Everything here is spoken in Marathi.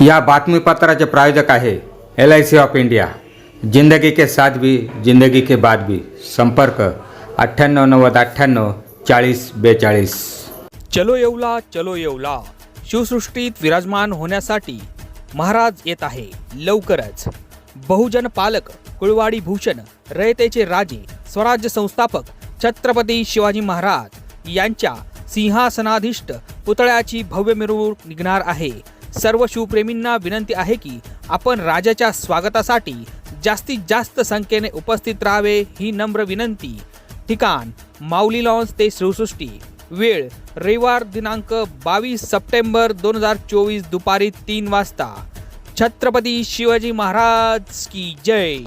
या बातमीपत्राचे प्रायोजक आहे L I C of India जिंदगी के साथ भी जिंदगी के बाद भी. संपर्क अठ्ठ्याण्णव नव्वद अठ्ठ्याण्णव चाळीस बेचाळीस. चलो येवला चलो येवला. शिवसृष्टीत विराजमान होण्यासाठी महाराज येत आहे. लवकरच. बहुजन पालक कुळवाडी भूषण रयतेचे राजे स्वराज्य संस्थापक छत्रपती शिवाजी महाराज यांच्या सिंहासनाधिष्ट पुतळ्याची भव्य मिरवणूक निघणार आहे. सर्व शिवप्रेमींना विनंती आहे की आपण राजाच्या स्वागतासाठी जास्तीत जास्त संख्येने उपस्थित राहावे ही नम्र विनंती. ठिकाण माऊली लॉन्स ते शिवसृष्टी. वेळ रविवार दिनांक बावीस सप्टेंबर दोन हजार चोवीस दुपारी तीन वाजता. छत्रपती शिवाजी महाराज की जय!